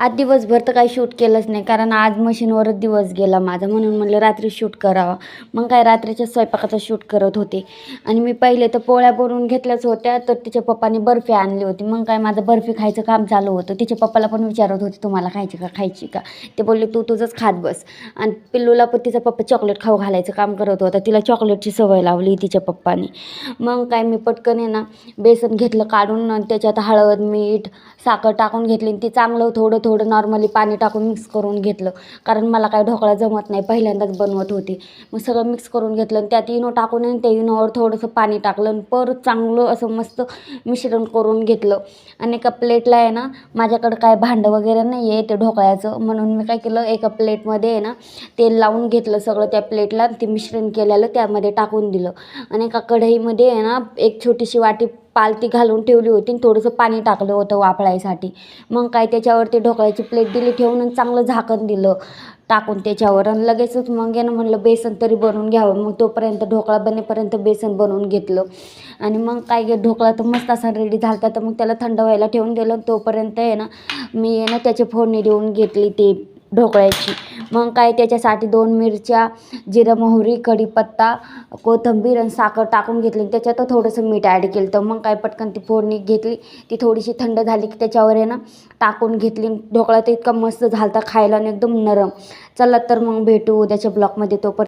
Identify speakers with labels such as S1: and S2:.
S1: आज दिवसभर तर काही शूट केलंच नाही कारण आज मशीनवरच दिवस गेला माझा. म्हणून म्हणलं रात्री शूट करावा. मग काय रात्रीच्या स्वयंपाकाचा शूट करत होते. आणि मी पहिले तर पोळ्या बनवून घेतल्याच होत्या तर तिच्या पप्पाने बर्फी आणली होती. मग काय माझं बर्फी खायचं काम चालू होतं. तिच्या पप्पाला पण विचारत होते तुम्हाला खायची का खायची का? ते बोलले तू तुझंच खात बस. आणि पिल्लूला पण तिचा पप्पा चॉकलेट खाऊ घालायचं काम करत होता. तिला चॉकलेटची सवय लावली तिच्या पप्पाने. मग काय मी पटकन आहे ना बेसन घेतलं काढून आणि त्याच्यात हळद मीठ साखर टाकून घेतली. आणि ती चांगलं थोडं थोडं नॉर्मली पाणी टाकून मिक्स करून घेतलं. कारण मला काय ढोकळा जमत नाही पहिल्यांदाच बनवत होते. मग सगळं मिक्स करून घेतलं आणि त्यात इनो टाकून आणि त्या इनोवर थोडंसं पाणी टाकलं आणि परत चांगलं असं मस्त मिश्रण करून घेतलं. आणि एका प्लेटला आहे ना माझ्याकडं काय भांडं वगैरे नाही आहे ते ढोकळ्याचं. म्हणून मी काय केलं एका प्लेटमध्ये आहे ना तेल लावून घेतलं सगळं त्या प्लेटला ते मिश्रण केलेलं त्यामध्ये टाकून दिलं. आणि एका कढईमध्ये आहे ना एक छोटीशी वाटी पालती घालून ठेवली होती आणि थोडंसं पाणी टाकलं होतं वाफळायसाठी. मग काय त्याच्यावरती ढोकळ्याची प्लेट दिली ठेवून आणि चांगलं झाकण दिलं टाकून त्याच्यावर. आणि लगेचच मग आहे ना म्हणलं बेसन तरी बनवून घ्यावं. मग तोपर्यंत ढोकळा बनेपर्यंत बेसन बनवून घेतलं. आणि मग काय गे ढोकळा तर मस्त असा रेडी झाला तर मग त्याला थंड व्हायला ठेवून दिलं. तोपर्यंत आहे ना मी आहे ना त्याची फोडणी देऊन घेतली ते. ढोकळ्याची. मग काय त्याच्यासाठी दोन मिरच्या जिरं मोहरी कढीपत्ता कोथिंबीर आणि साखर टाकून घेतली त्याच्यात थोडंसं मीठ ॲड केलं. तर मग काय पटकन ती फोडणी घेतली. ती थोडीशी थंड झाली की त्याच्यावर आहे ना टाकून घेतली. ढोकळा तर इतका मस्त झाला खायला आणि एकदम नरम. चला तर मग भेटू उद्याच्या ब्लॉगमध्ये तोपर्यंत.